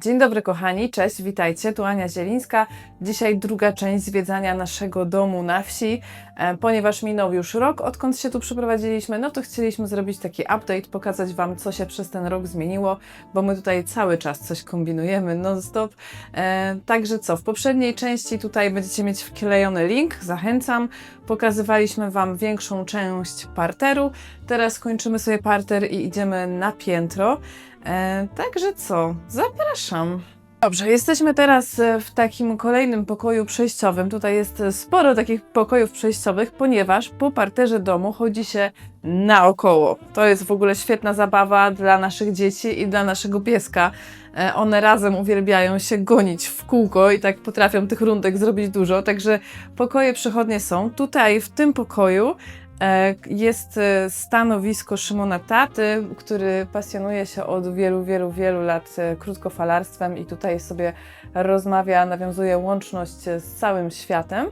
Dzień dobry kochani, cześć, witajcie, tu Ania Zielińska. Dzisiaj druga część zwiedzania naszego domu na wsi. E, Ponieważ minął już rok, odkąd się tu przeprowadziliśmy, no to chcieliśmy zrobić taki update, pokazać Wam, co się przez ten rok zmieniło, bo my tutaj cały czas coś kombinujemy non-stop. E, Także co, w poprzedniej części tutaj będziecie mieć wklejony link, zachęcam. Pokazywaliśmy Wam większą część parteru. Teraz kończymy sobie parter i idziemy na piętro. E, także co, zapraszam. Dobrze, jesteśmy teraz e, w takim kolejnym pokoju przejściowym. Tutaj jest sporo takich pokojów przejściowych, ponieważ po parterze domu chodzi się naokoło. To jest w ogóle świetna zabawa dla naszych dzieci i dla naszego pieska. E, One razem uwielbiają się gonić w kółko i tak potrafią tych rundek zrobić dużo. Także pokoje przechodnie są. Tutaj w tym pokoju Jest e, stanowisko Szymona Taty, który pasjonuje się od wielu, wielu, wielu lat e, krótkofalarstwem i tutaj sobie rozmawia, nawiązuje łączność e, z całym światem.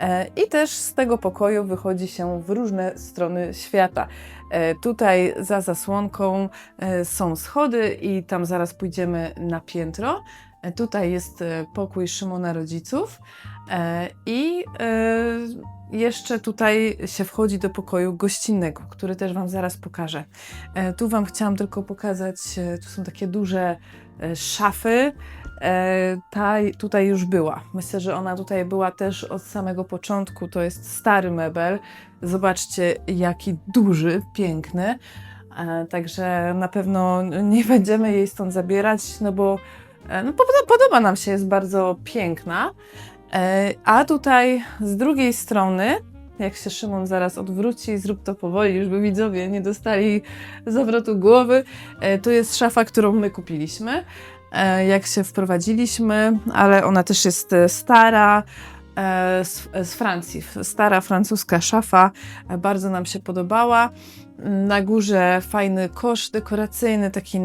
E, I też z tego pokoju wychodzi się w różne strony świata. E, Tutaj za zasłonką e, są schody i tam zaraz pójdziemy na piętro. E, Tutaj jest e, pokój Szymona rodziców e, i e, jeszcze tutaj się wchodzi do pokoju gościnnego, który też Wam zaraz pokażę. E, Tu Wam chciałam tylko pokazać, e, tu są takie duże e, szafy. Ta tutaj już była. Myślę, że ona tutaj była też od samego początku. To jest stary mebel. Zobaczcie, jaki duży, piękny. Także na pewno nie będziemy jej stąd zabierać, no bo no, podoba nam się, jest bardzo piękna. E, A tutaj z drugiej strony, jak się Szymon zaraz odwróci, zrób to powoli, żeby widzowie nie dostali zawrotu głowy, e, tu jest szafa, którą my kupiliśmy, e, jak się wprowadziliśmy, ale ona też jest stara, z, z Francji, stara francuska szafa, bardzo nam się podobała. Na górze fajny kosz dekoracyjny, taki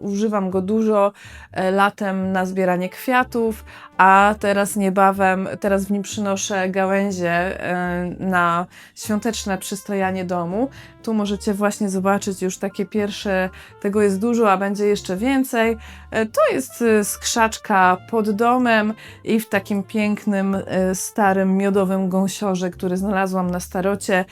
używam go dużo e, latem na zbieranie kwiatów, a teraz niebawem, teraz w nim przynoszę gałęzie e, na świąteczne przystrojanie domu. Tu możecie właśnie zobaczyć już takie pierwsze, tego jest dużo, a będzie jeszcze więcej. E, To jest skrzaczka pod domem i w takim pięknym, starym, miodowym gąsiorze, który znalazłam na starocie.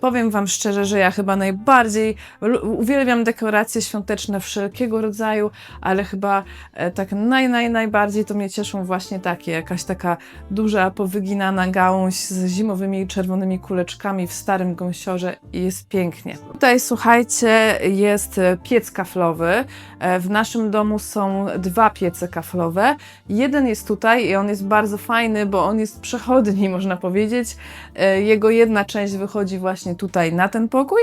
Powiem Wam szczerze, że ja chyba najbardziej uwielbiam dekoracje świąteczne wszelkiego rodzaju, ale chyba e, tak naj, naj, najbardziej to mnie cieszą właśnie takie, jakaś taka duża, powyginana gałąź z zimowymi czerwonymi kuleczkami w starym gąsiorze i jest pięknie. Tutaj słuchajcie, jest piec kaflowy. E, W naszym domu są dwa piece kaflowe. Jeden jest tutaj i on jest bardzo fajny, bo on jest przechodni, można powiedzieć. E, Jego jedna część wychodzi właśnie tutaj na ten pokój,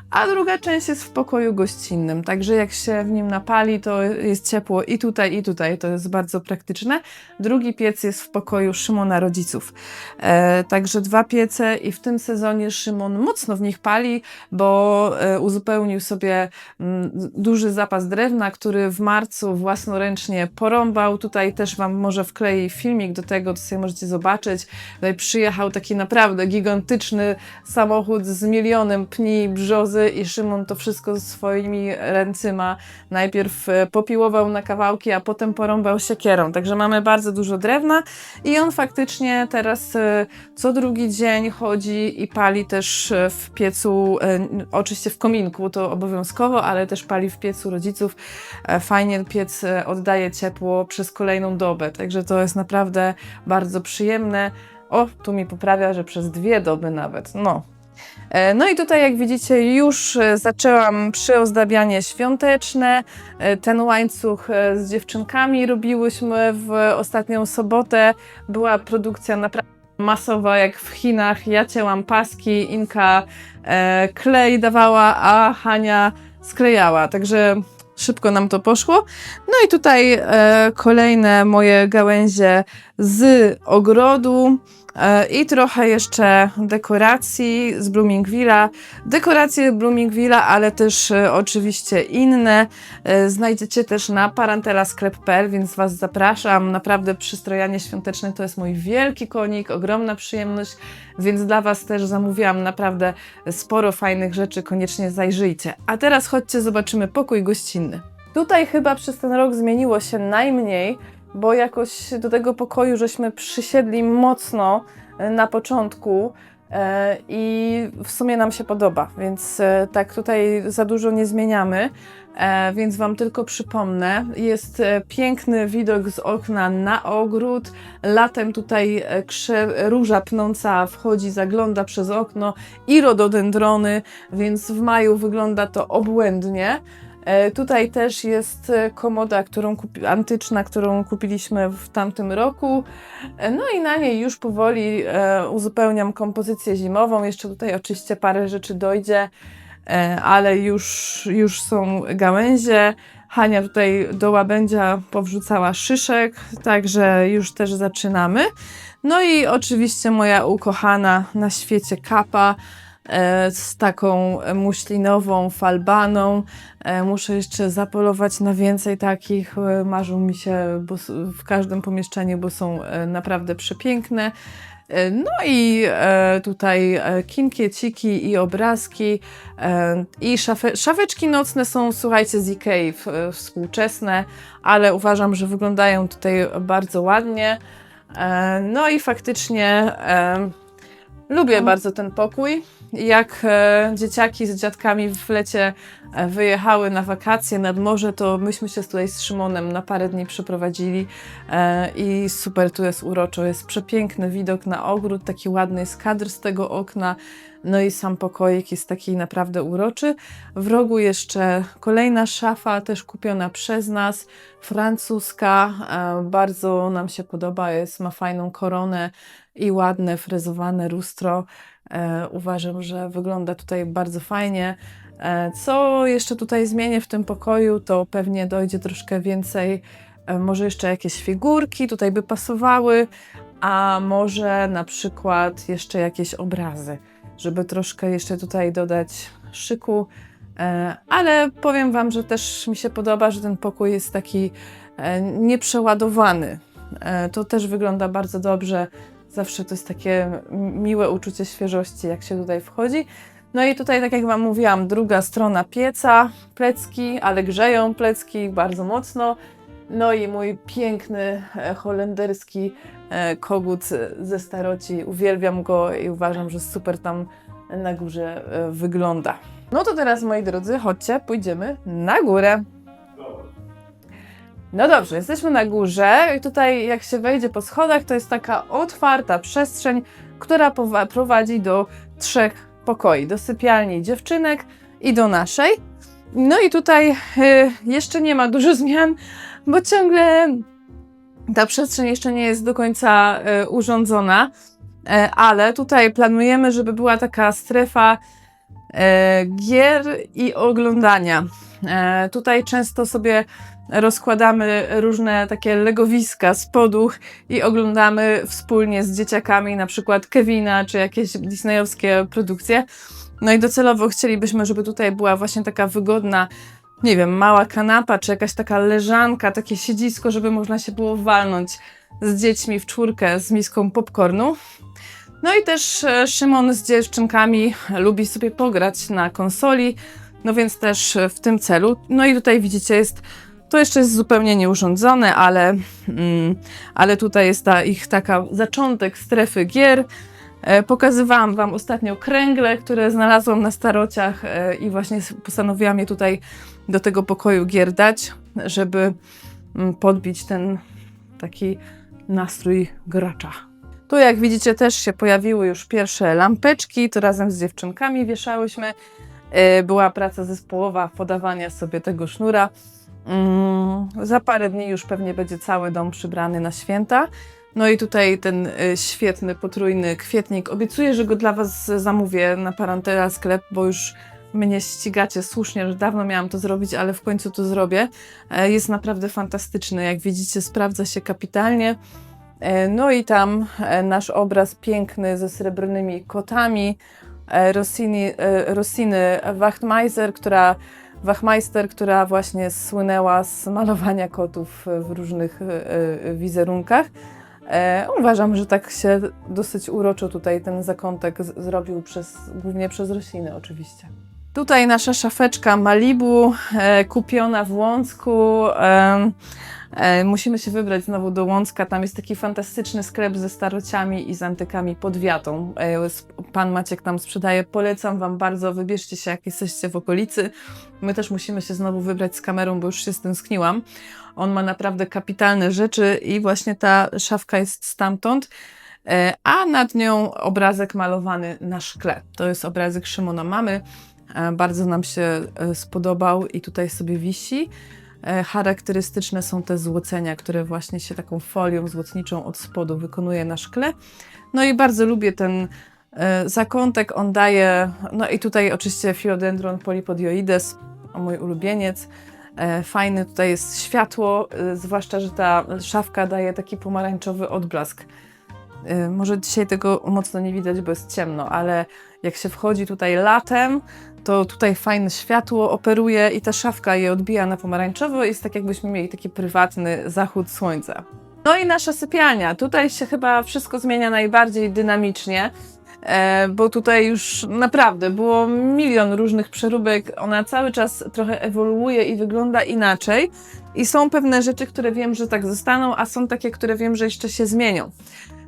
a druga część jest w pokoju gościnnym. Także jak się w nim napali, to jest ciepło i tutaj, i tutaj. To jest bardzo praktyczne. Drugi piec jest w pokoju Szymona rodziców. E, także dwa piece i w tym sezonie Szymon mocno w nich pali, bo e, uzupełnił sobie mm, duży zapas drewna, który w marcu własnoręcznie porąbał. Tutaj też Wam może wklei filmik do tego, to sobie możecie zobaczyć. Tutaj przyjechał taki naprawdę gigantyczny samochód z milionem pni, brzozy i Szymon to wszystko swoimi ręcyma najpierw e, popiłował na kawałki, a potem porąbał siekierą. Także mamy bardzo dużo drewna i on faktycznie teraz e, co drugi dzień chodzi i pali też e, w piecu, oczywiście w kominku to obowiązkowo, ale też pali w piecu rodziców. Fajnie piec oddaje ciepło przez kolejną dobę, także to jest naprawdę bardzo przyjemne. O, tu mi poprawia, że przez dwie doby nawet. No, no i tutaj, jak widzicie, już e, zaczęłam przyozdabianie świąteczne. E, Ten łańcuch e, z dziewczynkami robiłyśmy w ostatnią sobotę. Była produkcja naprawdę masowa, jak w Chinach. Ja cięłam paski, Inka e, klej dawała, a Hania sklejała. Także szybko nam to poszło. No i tutaj e, kolejne moje gałęzie z ogrodu. E, I trochę jeszcze dekoracji z Bloomingville'a. Dekoracje Bloomingville'a, ale też e, oczywiście inne e, znajdziecie też na parantelasklep.pl, więc Was zapraszam. Naprawdę przystrojanie świąteczne to jest mój wielki konik, ogromna przyjemność, więc dla Was też zamówiłam naprawdę sporo fajnych rzeczy, koniecznie zajrzyjcie. A teraz chodźcie, zobaczymy pokój gościnny. Tutaj chyba przez ten rok zmieniło się najmniej, bo jakoś do tego pokoju żeśmy przysiedli mocno e, na początku e, i w sumie nam się podoba, więc e, tak tutaj za dużo nie zmieniamy. Więc Wam tylko przypomnę, jest piękny widok z okna na ogród. Latem tutaj róża pnąca wchodzi, zagląda przez okno i rododendrony, więc w maju wygląda to obłędnie. E, Tutaj też jest e, komoda, którą kupi, antyczna, którą kupiliśmy w tamtym roku. E, No i na niej już powoli uzupełniam kompozycję zimową. Jeszcze tutaj oczywiście parę rzeczy dojdzie, ale już, już są gałęzie. Hania tutaj do łabędzia powrzucała szyszek, także już też zaczynamy. No i oczywiście moja ukochana na świecie kapa z taką muślinową falbaną. E, Muszę jeszcze zapolować na więcej takich. e, Marzą mi się w każdym pomieszczeniu, bo są e, naprawdę przepiękne. E, No i e, tutaj e, kinkieciki i obrazki e, i szafe, szafeczki nocne są, słuchajcie, z Ikei e, współczesne, ale uważam, że wyglądają tutaj bardzo ładnie. E, No i faktycznie e, lubię bardzo ten pokój. Jak e, dzieciaki z dziadkami w lecie e, wyjechały na wakacje nad morze, to myśmy się tutaj z Szymonem na parę dni przeprowadzili e, i super tu jest uroczo. Jest przepiękny widok na ogród, taki ładny jest kadr z tego okna. No i sam pokoik jest taki naprawdę uroczy. W rogu jeszcze kolejna szafa, też kupiona przez nas, francuska. E, bardzo nam się podoba, jest, ma fajną koronę i ładne frezowane lustro. E, uważam, że wygląda tutaj bardzo fajnie. E, co jeszcze tutaj zmienię w tym pokoju, to pewnie dojdzie troszkę więcej, może jeszcze jakieś figurki tutaj by pasowały, a może na przykład jeszcze jakieś obrazy, żeby troszkę jeszcze tutaj dodać szyku. E, ale powiem Wam, że też mi się podoba, że ten pokój jest taki e, nieprzeładowany. E, to też wygląda bardzo dobrze. Zawsze to jest takie miłe uczucie świeżości, jak się tutaj wchodzi. No i tutaj, tak jak Wam mówiłam, druga strona pieca, plecki, ale grzeją plecki bardzo mocno. No i mój piękny e, holenderski e, kogut ze staroci. Uwielbiam go i uważam, że super tam na górze e, wygląda. No to teraz, moi drodzy, chodźcie, pójdziemy na górę. No dobrze, jesteśmy na górze i tutaj jak się wejdzie po schodach, to jest taka otwarta przestrzeń, która prowadzi do trzech pokoi, do sypialni dziewczynek i do naszej. No i tutaj y, jeszcze nie ma dużo zmian, bo ciągle ta przestrzeń jeszcze nie jest do końca y, urządzona, e, ale tutaj planujemy, żeby była taka strefa e, gier i oglądania. E, tutaj często sobie rozkładamy różne takie legowiska z poduch i oglądamy wspólnie z dzieciakami na przykład Kevina czy jakieś disneyowskie produkcje. No i docelowo chcielibyśmy, żeby tutaj była właśnie taka wygodna, nie wiem, mała kanapa czy jakaś taka leżanka, takie siedzisko, żeby można się było walnąć z dziećmi w czwórkę z miską popcornu. No i też e, Szymon z dziewczynkami lubi sobie pograć na konsoli, no więc też e, w tym celu. No i tutaj widzicie, jest to jeszcze jest zupełnie nieurządzone, ale, mm, ale tutaj jest ta ich taka zaczątek strefy gier. E, pokazywałam Wam ostatnio kręgle, które znalazłam na starociach e, i właśnie postanowiłam je tutaj do tego pokoju gier dać, żeby mm, podbić ten taki nastrój gracza. Tu jak widzicie też się pojawiły już pierwsze lampeczki, to razem z dziewczynkami wieszałyśmy. E, Była praca zespołowa podawania sobie tego sznura. Mm, za parę dni już pewnie będzie cały dom przybrany na święta. No i tutaj ten y, świetny, potrójny kwietnik. Obiecuję, że go dla Was zamówię na Parantera sklep, bo już mnie ścigacie słusznie, że dawno miałam to zrobić, ale w końcu to zrobię. E, Jest naprawdę fantastyczny. Jak widzicie, sprawdza się kapitalnie. E, No i tam e, nasz obraz piękny ze srebrnymi kotami. E, Rossini, Wachtmeister, która Wachmeister, która właśnie słynęła z malowania kotów w różnych wizerunkach. E, uważam, że tak się dosyć uroczo tutaj ten zakątek zrobił przez, głównie przez rośliny oczywiście. Tutaj nasza szafeczka Malibu, e, kupiona w Łącku. em, e, musimy się wybrać znowu do Łącka. Tam jest taki fantastyczny sklep ze starociami i z antykami pod wiatą. E, pan Maciek tam sprzedaje. Polecam Wam bardzo. Wybierzcie się, jak jesteście w okolicy. My też musimy się znowu wybrać z kamerą, bo już się stęskniłam. On ma naprawdę kapitalne rzeczy i właśnie ta szafka jest stamtąd. E, A nad nią obrazek malowany na szkle. To jest obrazek Szymona Mamy. E, Bardzo nam się e, spodobał i tutaj sobie wisi. E, Charakterystyczne są te złocenia, które właśnie się taką folią złotniczą od spodu wykonuje na szkle. No i bardzo lubię ten zakątek, on daje, no i tutaj oczywiście Philodendron polypodioides, o mój ulubieniec. Fajne tutaj jest światło, zwłaszcza, że ta szafka daje taki pomarańczowy odblask. Może dzisiaj tego mocno nie widać, bo jest ciemno, ale jak się wchodzi tutaj latem, to tutaj fajne światło operuje i ta szafka je odbija na pomarańczowo. Jest tak, jakbyśmy mieli taki prywatny zachód słońca. No i nasza sypialnia. Tutaj się chyba wszystko zmienia najbardziej dynamicznie, e, bo tutaj już naprawdę było milion różnych przeróbek. Ona cały czas trochę ewoluuje i wygląda inaczej. I są pewne rzeczy, które wiem, że tak zostaną, a są takie, które wiem, że jeszcze się zmienią.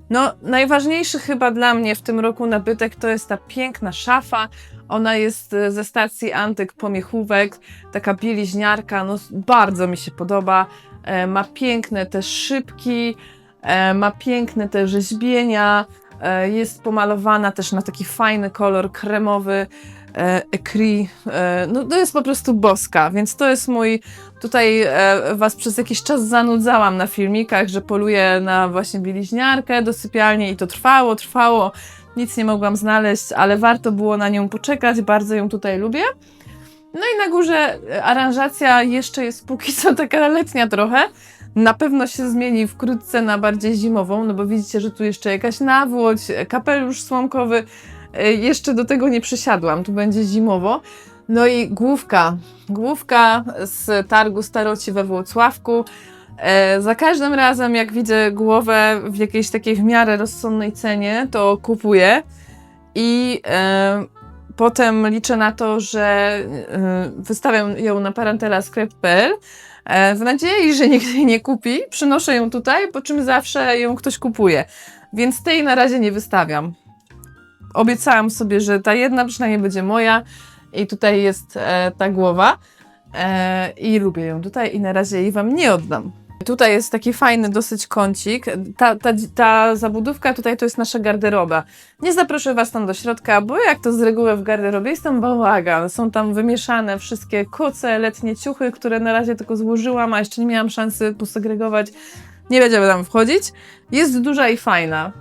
No, najważniejszy chyba dla mnie w tym roku nabytek to jest ta piękna szafa. Ona jest e, ze stacji Antyk Pomiechówek, taka bieliźniarka, no bardzo mi się podoba. E, ma piękne te szybki, e, ma piękne te rzeźbienia, e, jest pomalowana też na taki fajny kolor kremowy, e, ecri. E, no to jest po prostu boska, więc to jest mój Tutaj e, Was przez jakiś czas zanudzałam na filmikach, że poluję na właśnie bieliźniarkę do sypialni i to trwało, trwało. Nic nie mogłam znaleźć, ale warto było na nią poczekać. Bardzo ją tutaj lubię. No i na górze e, aranżacja jeszcze jest póki co taka letnia trochę. Na pewno się zmieni wkrótce na bardziej zimową, no bo widzicie, że tu jeszcze jakaś nawłoć, kapelusz słomkowy. E, Jeszcze do tego nie przysiadłam, tu będzie zimowo. No i główka. Główka z targu staroci we Włocławku. E, za każdym razem, jak widzę głowę w jakiejś takiej w miarę rozsądnej cenie, to kupuję. I e, potem liczę na to, że e, wystawiam ją na parentela.sklep.pl e, w nadziei, że nikt jej nie kupi. Przynoszę ją tutaj, po czym zawsze ją ktoś kupuje. Więc tej na razie nie wystawiam. Obiecałam sobie, że ta jedna przynajmniej będzie moja. I tutaj jest e, ta głowa. E, I lubię ją tutaj i na razie jej Wam nie oddam. Tutaj jest taki fajny dosyć kącik. Ta, ta, ta zabudówka tutaj to jest nasza garderoba. Nie zaproszę Was tam do środka, bo jak to z reguły w garderobie jest tam bałagan. Są tam wymieszane wszystkie koce, letnie ciuchy, które na razie tylko złożyłam, a jeszcze nie miałam szansy posegregować. Nie będziemy tam wchodzić. Jest duża i fajna.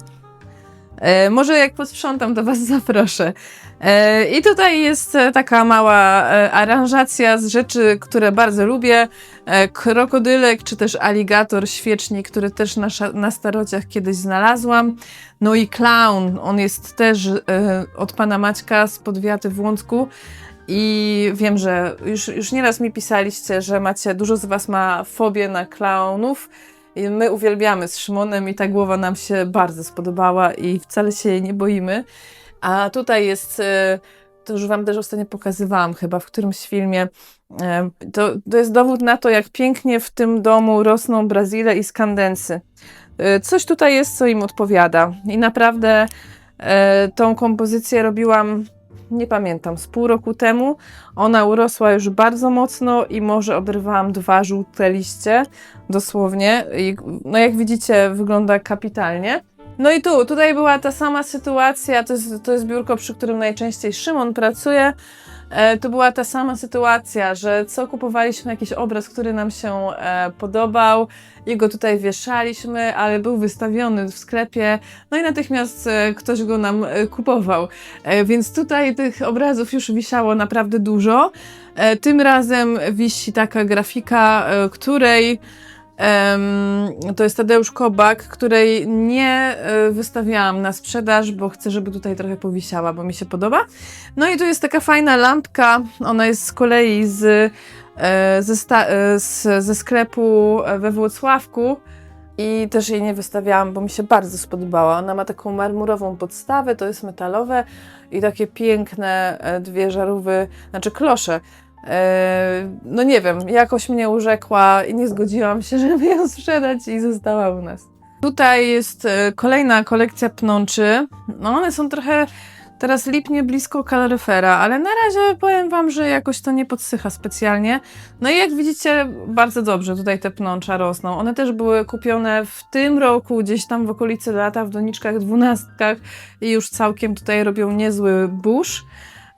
E, może jak posprzątam, to Was zaproszę. E, I tutaj jest e, taka mała e, aranżacja z rzeczy, które bardzo lubię. E, Krokodylek, czy też aligator świecznik, który też na, na starociach kiedyś znalazłam. No i clown, on jest też e, od pana Maćka z Podwiaty w Łącku. I wiem, że już, już nieraz mi pisaliście, że macie, dużo z Was ma fobię na klaunów. I my uwielbiamy z Szymonem i ta głowa nam się bardzo spodobała i wcale się jej nie boimy. A tutaj jest, e, to już Wam też ostatnio pokazywałam chyba w którymś filmie, e, to, to jest dowód na to, jak pięknie w tym domu rosną Brazyle i skandensy. E, Coś tutaj jest, co im odpowiada. I naprawdę tą kompozycję robiłam, nie pamiętam, z pół roku temu. Ona urosła już bardzo mocno i może oderwałam dwa żółte liście, dosłownie. I, no jak widzicie, wygląda kapitalnie. No i tu, tutaj była ta sama sytuacja, to jest, to jest biurko, przy którym najczęściej Szymon pracuje. E, to była ta sama sytuacja, że co kupowaliśmy jakiś obraz, który nam się e, podobał, jego tutaj wieszaliśmy, ale był wystawiony w sklepie, no i natychmiast e, ktoś go nam kupował. Więc tutaj tych obrazów już wisiało naprawdę dużo. Tym razem wisi taka grafika, której to jest Tadeusz Kobak, której nie e, wystawiałam na sprzedaż, bo chcę, żeby tutaj trochę powisiała, bo mi się podoba. No i tu jest taka fajna lampka, ona jest z kolei z, e, ze, e, z, ze sklepu we Włocławku. I też jej nie wystawiałam, bo mi się bardzo spodobała. Ona ma taką marmurową podstawę, to jest metalowe i takie piękne dwie żarówy, znaczy klosze. E, No nie wiem, jakoś mnie urzekła i nie zgodziłam się, żeby ją sprzedać i została u nas. Tutaj jest e, kolejna kolekcja pnączy. No one są trochę teraz lipnie blisko kaloryfera, ale na razie powiem Wam, że jakoś to nie podsycha specjalnie. No i jak widzicie, bardzo dobrze tutaj te pnącza rosną. One też były kupione w tym roku, gdzieś tam w okolicy lata, w doniczkach dwunastkach i już całkiem tutaj robią niezły burz.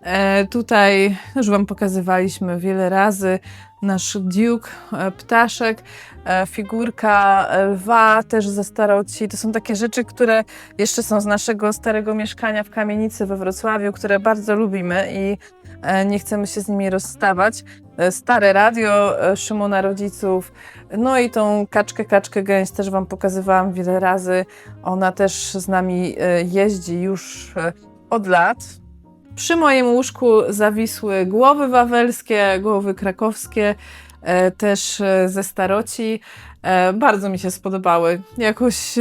E, tutaj już Wam pokazywaliśmy wiele razy nasz Duke, e, ptaszek, e, figurka lwa też ze staroci. To są takie rzeczy, które jeszcze są z naszego starego mieszkania w kamienicy we Wrocławiu, które bardzo lubimy i nie chcemy się z nimi rozstawać. Stare radio Szymona rodziców, no i tą kaczkę, kaczkę gęś też Wam pokazywałam wiele razy. Ona też z nami jeździ już od lat. Przy moim łóżku zawisły głowy wawelskie, głowy krakowskie, e, też e, ze staroci. E, bardzo mi się spodobały. Jakoś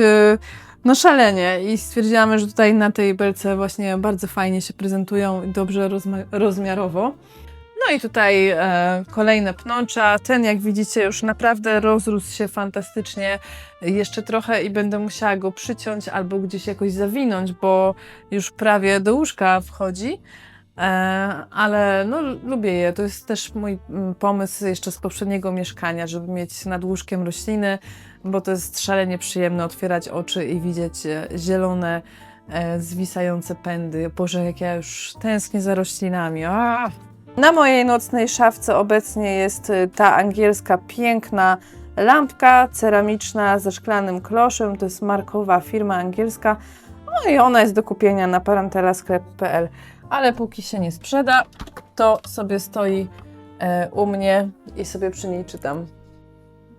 no szalenie i stwierdziłam, że tutaj na tej belce właśnie bardzo fajnie się prezentują i dobrze rozmiarowo. No i tutaj e, kolejne pnącza. Ten, jak widzicie, już naprawdę rozrósł się fantastycznie. Jeszcze trochę i będę musiała go przyciąć albo gdzieś jakoś zawinąć, bo już prawie do łóżka wchodzi. E, ale no, lubię je. To jest też mój mm, pomysł jeszcze z poprzedniego mieszkania, żeby mieć nad łóżkiem rośliny, bo to jest szalenie przyjemne otwierać oczy i widzieć e, zielone, e, zwisające pędy. Boże, jak ja już tęsknię za roślinami. Aaa! Na mojej nocnej szafce obecnie jest y, ta angielska piękna lampka ceramiczna ze szklanym kloszem. To jest markowa firma angielska. No i ona jest do kupienia na parantelasklep.pl. Ale póki się nie sprzeda, to sobie stoi e, u mnie i sobie przy niej czytam.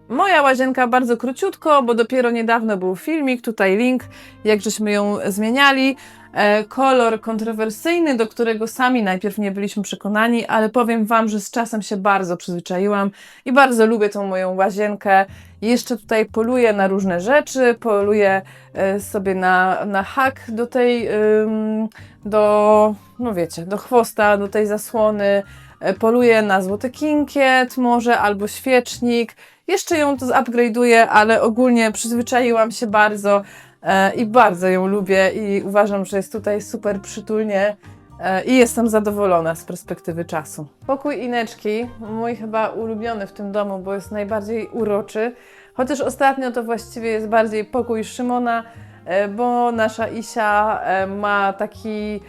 Moja łazienka bardzo króciutko, bo dopiero niedawno był filmik, tutaj link, jak żeśmy ją zmieniali. E, kolor kontrowersyjny, do którego sami najpierw nie byliśmy przekonani, ale powiem Wam, że z czasem się bardzo przyzwyczaiłam i bardzo lubię tą moją łazienkę. Jeszcze tutaj poluję na różne rzeczy, poluję e, sobie na, na hak do tej, ym, do, no wiecie, do chwosta, do tej zasłony, e, poluję na złoty kinkiet może albo świecznik. Jeszcze ją to zupgrade'uję, ale ogólnie przyzwyczaiłam się bardzo e, i bardzo ją lubię i uważam, że jest tutaj super przytulnie e, i jestem zadowolona z perspektywy czasu. Pokój Ineczki, mój chyba ulubiony w tym domu, bo jest najbardziej uroczy, chociaż ostatnio to właściwie jest bardziej pokój Szymona, e, bo nasza Isia e, ma taki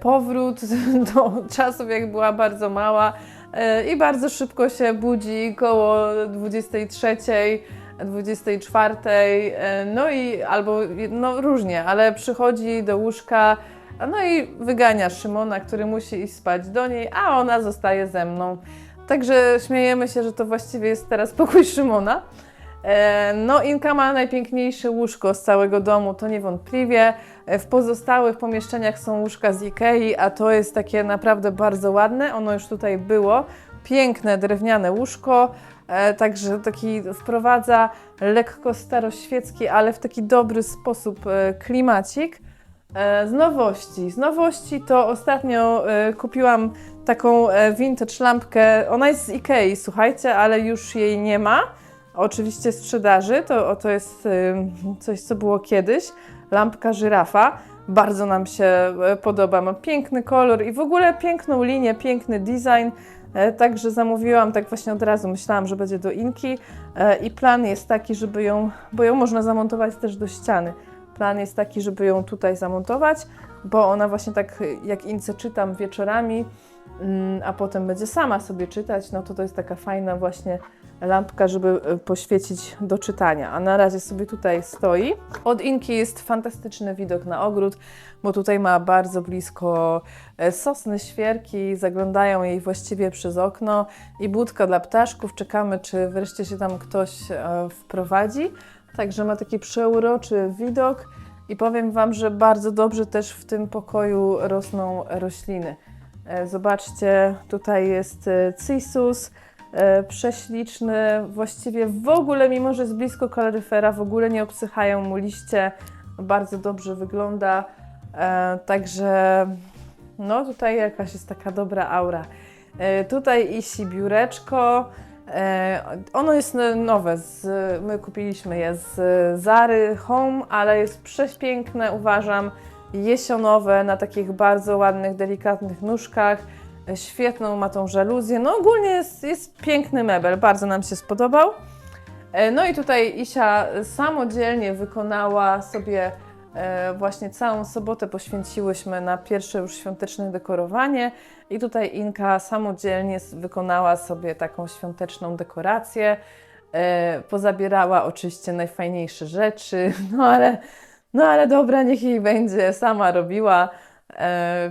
powrót do czasów, jak była bardzo mała e, i bardzo szybko się budzi koło 23, 24, e, no i albo no różnie, ale przychodzi do łóżka, no i wygania Szymona, który musi iść spać do niej, a ona zostaje ze mną. Także śmiejemy się, że to właściwie jest teraz pokój Szymona. E, No, Inka ma najpiękniejsze łóżko z całego domu, to niewątpliwie. W pozostałych pomieszczeniach są łóżka z Ikei, a to jest takie naprawdę bardzo ładne. Ono już tutaj było. Piękne drewniane łóżko, e, także taki wprowadza lekko staroświecki, ale w taki dobry sposób e, klimacik. E, Z nowości. Z nowości to ostatnio kupiłam taką vintage lampkę. Ona jest z Ikei, słuchajcie, ale już jej nie ma. Oczywiście sprzedaży, to, to jest coś, co było kiedyś. Lampka żyrafa. Bardzo nam się e, podoba. Ma piękny kolor i w ogóle piękną linię, piękny design. E, Także zamówiłam tak właśnie od razu. Myślałam, że będzie do Inki e, i plan jest taki, żeby ją, bo ją można zamontować też do ściany. Plan jest taki, żeby ją tutaj zamontować, bo ona właśnie tak jak Ince czytam wieczorami, mm, a potem będzie sama sobie czytać, no to to jest taka fajna właśnie lampka, żeby e, poświecić do czytania. A na razie sobie tutaj stoi. Od Inki jest fantastyczny widok na ogród, bo tutaj ma bardzo blisko e, sosny, świerki, zaglądają jej właściwie przez okno i budka dla ptaszków. Czekamy, czy wreszcie się tam ktoś e, wprowadzi. Także ma taki przeuroczy widok i powiem Wam, że bardzo dobrze też w tym pokoju rosną rośliny. Zobaczcie, tutaj jest cissus, e, prześliczny, właściwie w ogóle, mimo że jest blisko kaloryfera, w ogóle nie obsychają mu liście, bardzo dobrze wygląda, e, także no tutaj jakaś jest taka dobra aura. E, tutaj isi biureczko, e, ono jest nowe, z, my kupiliśmy je z Zary Home, ale jest przepiękne, uważam, jesionowe, na takich bardzo ładnych, delikatnych nóżkach. Świetną ma tą żaluzję. No ogólnie jest, jest piękny mebel, bardzo nam się spodobał. E, No i tutaj Isia samodzielnie wykonała sobie e, właśnie całą sobotę poświęciłyśmy na pierwsze już świąteczne dekorowanie i tutaj Inka samodzielnie wykonała sobie taką świąteczną dekorację. E, Pozabierała oczywiście najfajniejsze rzeczy, no ale, no ale dobra, niech jej będzie, sama robiła, e,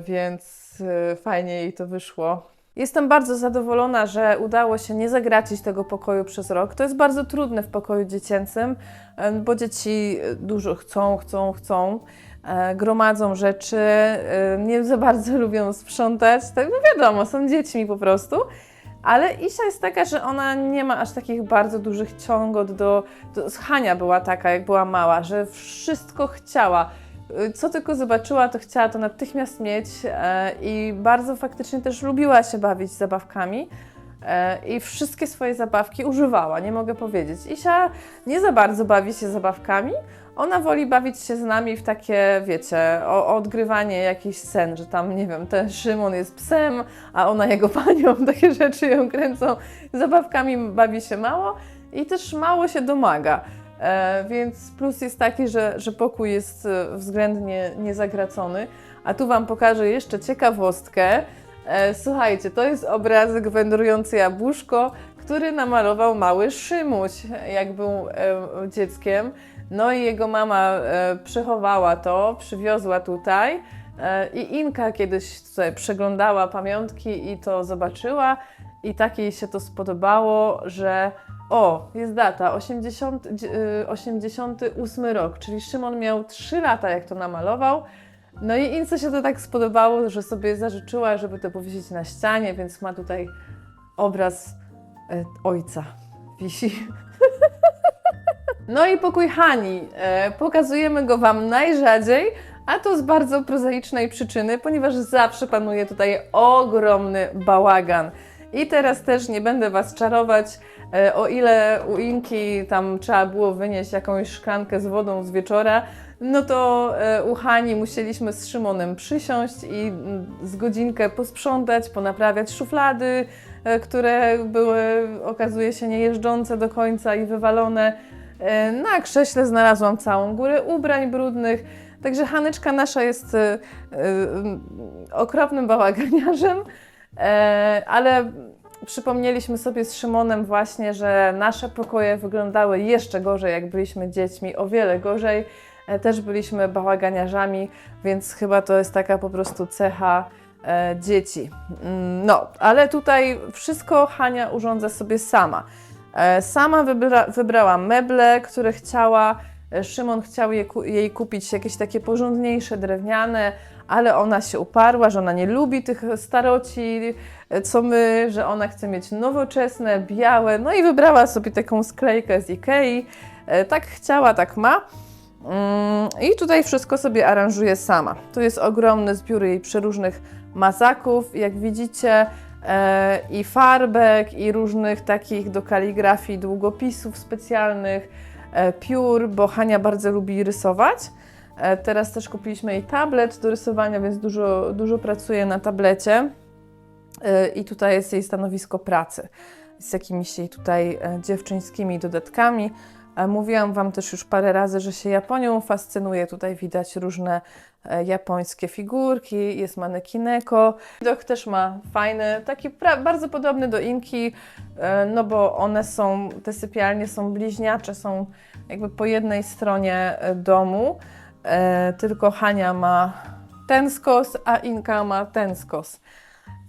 e, fajnie jej to wyszło. Jestem bardzo zadowolona, że udało się nie zagracić tego pokoju przez rok. To jest bardzo trudne w pokoju dziecięcym, bo dzieci e, dużo chcą, chcą, chcą, e, gromadzą rzeczy, e, nie za bardzo lubią sprzątać. Tak, no wiadomo, są dziećmi po prostu. Ale Isia jest taka, że ona nie ma aż takich bardzo dużych ciągot do, do. Hania była taka, jak była mała, że wszystko chciała. Y, Co tylko zobaczyła, to chciała to natychmiast mieć e, i bardzo faktycznie też lubiła się bawić zabawkami. E, I wszystkie swoje zabawki używała, nie mogę powiedzieć. Isia nie za bardzo bawi się zabawkami. Ona woli bawić się z nami w takie, wiecie, o, odgrywanie jakichś scen, że tam, nie wiem, ten Szymon jest psem, a ona jego panią, takie rzeczy ją kręcą. Zabawkami bawi się mało i też mało się domaga. E, więc plus jest taki, że, że pokój jest e, względnie niezagracony. A tu Wam pokażę jeszcze ciekawostkę. E, słuchajcie, to jest obrazek wędrujący jabłuszko, który namalował mały Szymuś, jak był dzieckiem. No i jego mama przechowała to, przywiozła tutaj. I Inka kiedyś tutaj przeglądała pamiątki i to zobaczyła. I tak jej się to spodobało, że o, jest data, 80, dzi- y, 88 rok, czyli Szymon miał 3 lata, jak to namalował. No i Ince się to tak spodobało, że sobie zażyczyła, żeby to powiesić na ścianie, więc ma tutaj obraz e, ojca. Wisi. No i pokój Hani. E, pokazujemy go Wam najrzadziej, a to z bardzo prozaicznej przyczyny, ponieważ zawsze panuje tutaj ogromny bałagan. I teraz też nie będę Was czarować, o ile u Inki tam trzeba było wynieść jakąś szklankę z wodą z wieczora, no to e, u Hani musieliśmy z Szymonem przysiąść i z godzinkę posprzątać, ponaprawiać szuflady, e, które były, okazuje się, niejeżdżące do końca i wywalone. E, Na krześle znalazłam całą górę ubrań brudnych, także Haneczka nasza jest e, e, okropnym bałaganiarzem, e, ale przypomnieliśmy sobie z Szymonem właśnie, że nasze pokoje wyglądały jeszcze gorzej, jak byliśmy dziećmi, o wiele gorzej. E, Też byliśmy bałaganiarzami, więc chyba to jest taka po prostu cecha e, dzieci. Mm, No, ale tutaj wszystko Hania urządza sobie sama. E, Sama wybra, wybrała meble, które chciała. E, Szymon chciał je, jej kupić jakieś takie porządniejsze, drewniane, ale ona się uparła, że ona nie lubi tych staroci, co my, że ona chce mieć nowoczesne, białe. No i wybrała sobie taką sklejkę z Ikei. E, Tak chciała, tak ma. Mm, I tutaj wszystko sobie aranżuje sama. Tu jest ogromny zbiór jej przeróżnych mazaków, jak widzicie, e, i farbek, i różnych takich do kaligrafii długopisów specjalnych, e, piór, bo Hania bardzo lubi rysować. E, teraz też kupiliśmy jej tablet do rysowania, więc dużo, dużo pracuje na tablecie. E, I tutaj jest jej stanowisko pracy z jakimiś jej tutaj e, dziewczyńskimi dodatkami. Mówiłam Wam też już parę razy, że się Japonią fascynuje. Tutaj widać różne japońskie figurki, jest manekineko. Widok też ma fajny, taki bardzo podobny do Inki, no bo one są, te sypialnie są bliźniacze, są jakby po jednej stronie domu, e, tylko Hania ma ten skos, a Inka ma ten skos.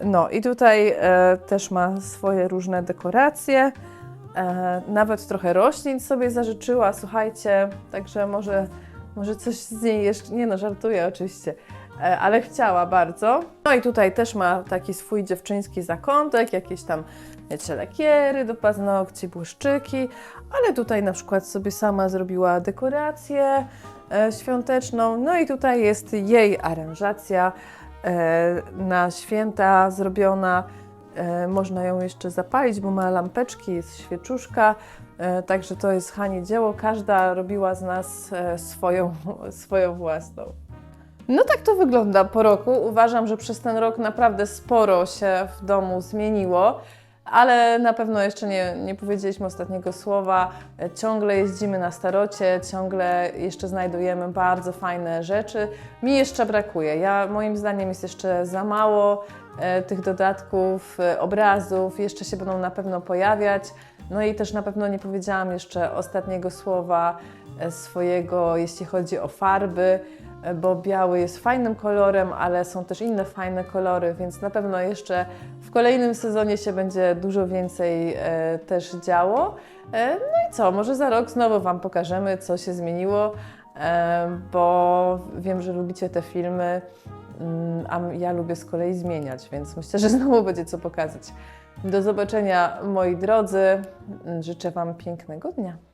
No i tutaj e, też ma swoje różne dekoracje. E, nawet trochę roślin sobie zażyczyła, słuchajcie, także może, może coś z niej jeszcze, nie no, żartuję oczywiście, e, ale chciała bardzo. No i tutaj też ma taki swój dziewczyński zakątek, jakieś tam, wiecie, lakiery do paznokci, błyszczyki, ale tutaj na przykład sobie sama zrobiła dekorację e, świąteczną. No i tutaj jest jej aranżacja e, na święta zrobiona. E, Można ją jeszcze zapalić, bo ma lampeczki, jest świeczuszka. E, Także to jest Hani dzieło. Każda robiła z nas e, swoją, swoją własną. No tak to wygląda po roku. Uważam, że przez ten rok naprawdę sporo się w domu zmieniło, ale na pewno jeszcze nie, nie powiedzieliśmy ostatniego słowa. Ciągle jeździmy na starocie, ciągle jeszcze znajdujemy bardzo fajne rzeczy. Mi jeszcze brakuje. Ja, moim zdaniem jest jeszcze za mało e, tych dodatków, e, obrazów, jeszcze się będą na pewno pojawiać. No i też na pewno nie powiedziałam jeszcze ostatniego słowa e, swojego, jeśli chodzi o farby, bo biały jest fajnym kolorem, ale są też inne fajne kolory, więc na pewno jeszcze w kolejnym sezonie się będzie dużo więcej e, też działo. E, no i co, może za rok znowu Wam pokażemy, co się zmieniło, e, bo wiem, że lubicie te filmy, mm, a ja lubię z kolei zmieniać, więc myślę, że znowu będzie co pokazać. Do zobaczenia, moi drodzy. Życzę Wam pięknego dnia.